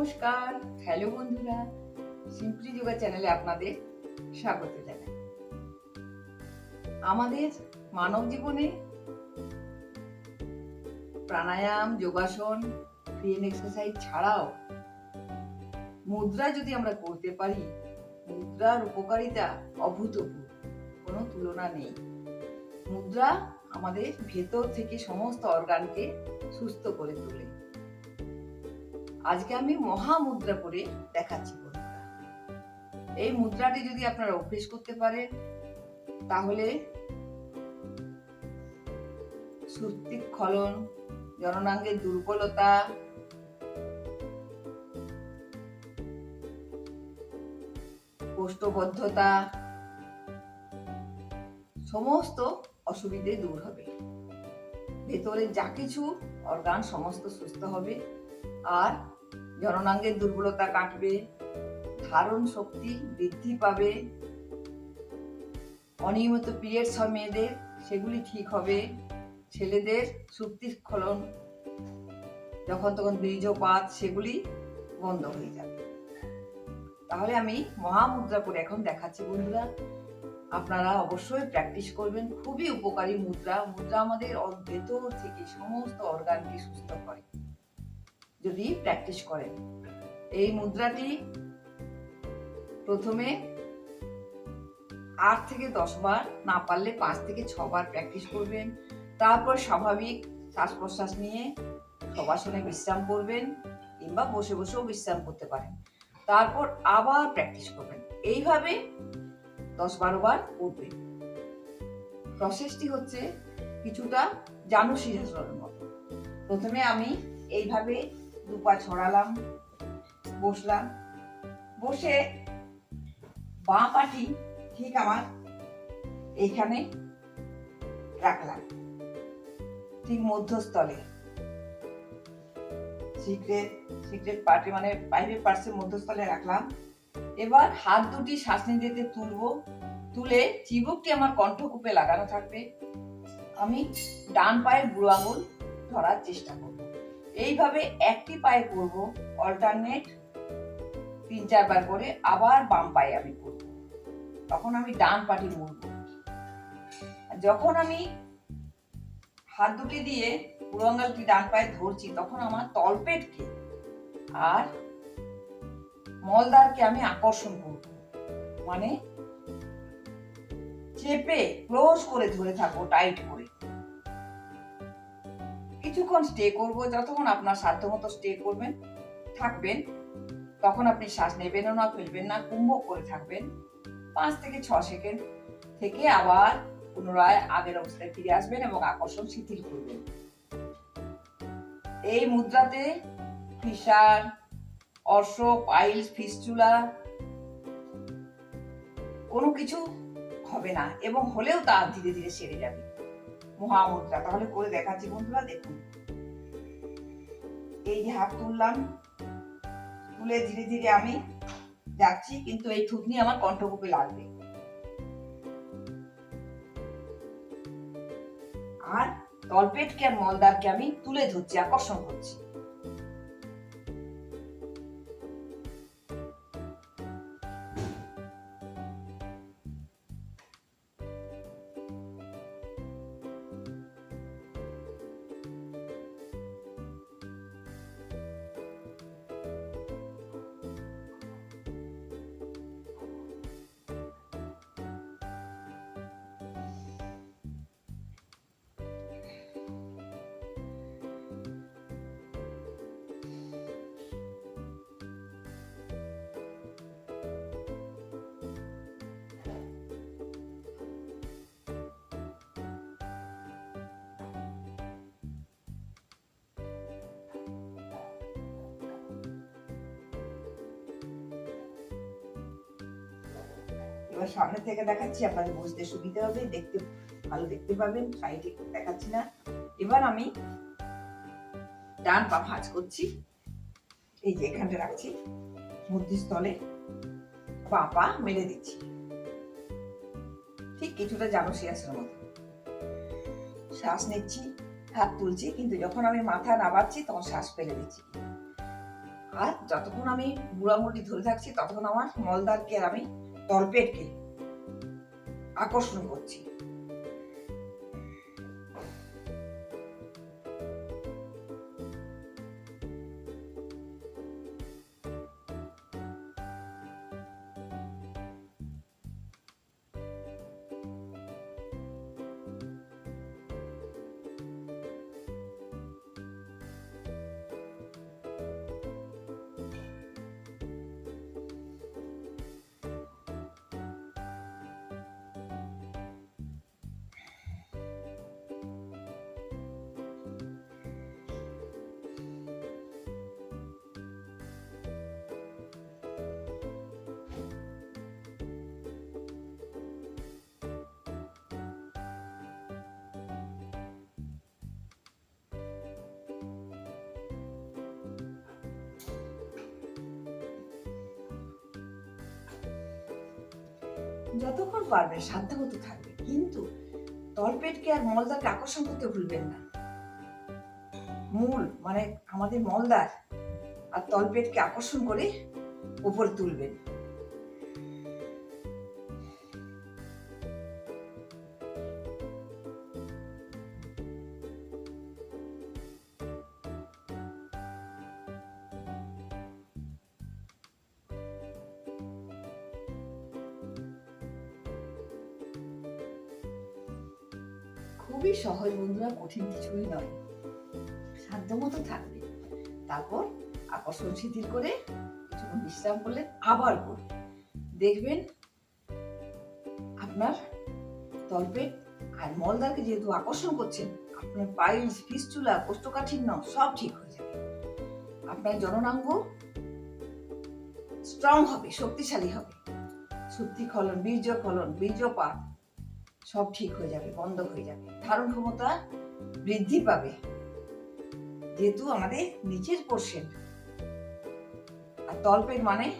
নমস্কার। হ্যালো বন্ধুরা সিম্পলি যোগা চ্যানেলে আপনাদের স্বাগত জানাই। আমাদের মানব জীবনে প্রাণায়াম, যোগাসন ক্রিয়েন এক্সারসাইজ ছাড়াও মুদ্রা যদি আমরা করতে পারি, মুদ্রার উপকারিতা অভূতপূর্ব, কোনো তুলনা নেই। মুদ্রা আমাদের ভেতর থেকে সমস্ত অর্গানকে সুস্থ করে তোলে। আজকে আমি মহামুদ্রা করে দেখাচ্ছি এই মুদ্রাটি যদি আপনারা অভ্যেস করতে পারেন, তাহলে সুস্তিক্ষলন জননাঙ্গের দুর্বলতা, কোষ্ঠবদ্ধতা, সমস্ত অসুবিধে দূর হবে। ভেতরে যা কিছু অর্গান সমস্ত সুস্থ হবে। আর জননাঙ্গের দুর্বলতা কাটবে, ধারণ শক্তি বৃদ্ধি পাবে, অনিয়মিত পিরিয়ডস হয় মেয়েদের, সেগুলি ঠিক হবে। ছেলেদের সুপ্তিস্খলন যখন তখন বীর্যপাত, সেগুলি বন্ধ হয়ে যাবে। তাহলে আমি মহামুদ্রা করে এখন দেখাচ্ছি বন্ধুরা। আপনারা অবশ্যই প্র্যাকটিস করবেন, খুবই উপকারী মুদ্রা। মুদ্রা আমাদের ভেতর থেকে সমস্ত অর্গানকে সুস্থ করে। যদি প্র্যাকটিস করেন। এই মুদ্রাটি প্রথমে আট থেকে দশ বার না পারলে পাঁচ থেকে ছ বার প্র্যাকটিস করবেন। তারপর স্বাভাবিক শ্বাস প্রশ্বাস নিয়ে সবাসনে বিশ্রাম করবেন কিংবা বসে বসেও বিশ্রাম করতে পারেন। তারপর আবার প্র্যাকটিস করবেন। এইভাবে দশ বারো বার করবেন। প্রসেসটি হচ্ছে কিছুটা জানু সিংহাসনের মতো। প্রথমে আমি এইভাবে দু পা ছড়ালাম, বসলাম। বসে বাঁ পাটি ঠিক আমার, এইখানে রাখলাম। ঠিক মধ্যস্থলে। সিক্রেট সিক্রেট পার্টি মানে বাইরের পার্শ্বের মধ্যস্থলে রাখলাম। এবার হাত দুটি শ্বাস নিতে তুলবো, তুলে চিবুকটি আমার কণ্ঠকূপে লাগানো থাকবে। আমি ডান পায়ের বুড়ো আঙুল ধরার চেষ্টা করব। এইভাবে একটি পায়ে করব অল্টারনেট তিন চারবার করে আবার বাম পায়ে আমি করব তখন আমি ডান পাটি মুড়ব। যখন আমি হাত দুটি দিয়ে বুড়ো আঙুলটি ডান পায়ে ধরছি, তখন আমার তলপেটকে আর মলদারকে আমি আকর্ষণ করব। মানে চেপে ক্লোজ করে ধরে থাকব টাইট করে। কিছুক্ষণ স্টে করব, যতক্ষণ আপনার সাধ্য মতো স্টে করবেন, থাকবেন, তখন আপনি শ্বাস নেবেন না ফেলবেন না কুম্ভ করে থাকবেন। পাঁচ থেকে ছ সেকেন্ড থেকে আবার পুনরায় আগের অবস্থায় ফিরে আসবেন এবং আকর্ষণ শিথিল করবেন। এই মুদ্রাতে ফিসার অর্শ পাইলস ফিস্চুলা কোনো কিছু হবে না, এবং হলেও তা ধীরে ধীরে সেরে যাবে। মহামুদ্রা। তাহলে করে দেখাচ্ছি বন্ধুরা, দেখুন। এই যে হাত তুললাম, তুলে ধীরে ধীরে আমি যাচ্ছি, কিন্তু এই থুতনি আমার কণ্ঠকূপে লাগবে। আর তলপেটকে আর মলদারকে আমি তুলে ধরছি, আকর্ষণ করছি। এবার সামনে থেকে দেখাচ্ছি, আপনাদের বুঝতে সুবিধা হবে, দেখতে ভালো দেখতে পাবেন সাইডে দেখাচ্ছি না। এবার আমি ডান পা ভাঁজ করছি, এই যে এখানটা রাখছি, মধ্যস্থলে পা পা মেলে দিচ্ছি। ঠিক কিছুটা জানো শিয়াসের মতো। শ্বাস নিচ্ছি, হাত তুলছি, কিন্তু যখন আমি মাথা নামাচ্ছি, তখন শ্বাস ফেলে দিচ্ছি। আর যতক্ষণ আমি বুড়ামুড়ি ধরে থাকছি, ততক্ষণ আমার মলদারকে আর আমি তলপেটকে আকর্ষণ করছি। যতক্ষণ পারবে সাধ্যমতো থাকবে। কিন্তু তলপেটকে আর মলদাকে আকর্ষণ করতে ভুলবেন না। মূল মানে আমাদের মলদার আর তলপেটকে আকর্ষণ করে উপরে তুলবেন। খুবই সহজ, বন্ধুরা, কঠিন কিছুই নয়। সাধ্যমতো থাকবে। তারপর আকর্ষণ শিথিল করে বিশ্রাম করলেন আবার করবেন দেখবেন আপনার তলপেট আর মলদারকে যেহেতু আকর্ষণ করছেন আপনার পাইলস, ফিস্টুলা, কোষ্ঠকাঠিন্য সব ঠিক হয়ে যাবে। আপনার জননাঙ্গ স্ট্রং হবে, শক্তিশালী হবে। শুদ্ধিখলন বীর্যখলন বীর্যপাত সব ঠিক হয়ে যাবে, বন্ধ হয়ে যাবে। ধারণ ক্ষমতা বৃদ্ধি পাবে। যেহেতু আমাদের নিচের পোর্শন আর তলপেট মানে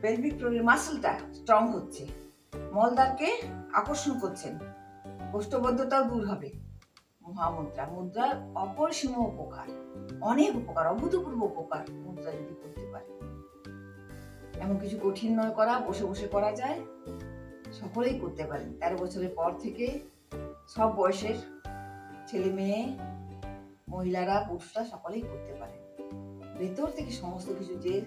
পেলভিক ফ্লোরের মাসেলটা স্ট্রং হচ্ছে। মলদারকে আকর্ষণ করছেন। কোষ্ঠবদ্ধতাও দূর হবে। মহামুদ্রা। মুদ্রার অপরিসীম উপকার। অনেক উপকার, অভূতপূর্ব উপকার মুদ্রা যদি করতে পারে। এমন কিছু কঠিন নয় করা, বসে বসে করা যায়। সকলেই করতে পারেন। তেরো বছরের পর থেকে সব বয়সের ছেলে মেয়ে, মহিলারা, পুরুষরা সকলেই করতে পারে। ভেতর থেকে সমস্ত কিছু যে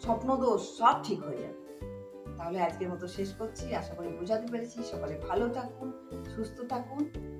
স্বপ্ন দোষ সব ঠিক হয়ে যাবে। তাহলে আজকের মতো শেষ করছি। আশা করি বোঝাতে পেরেছি। সকলে ভালো থাকুন, সুস্থ থাকুন।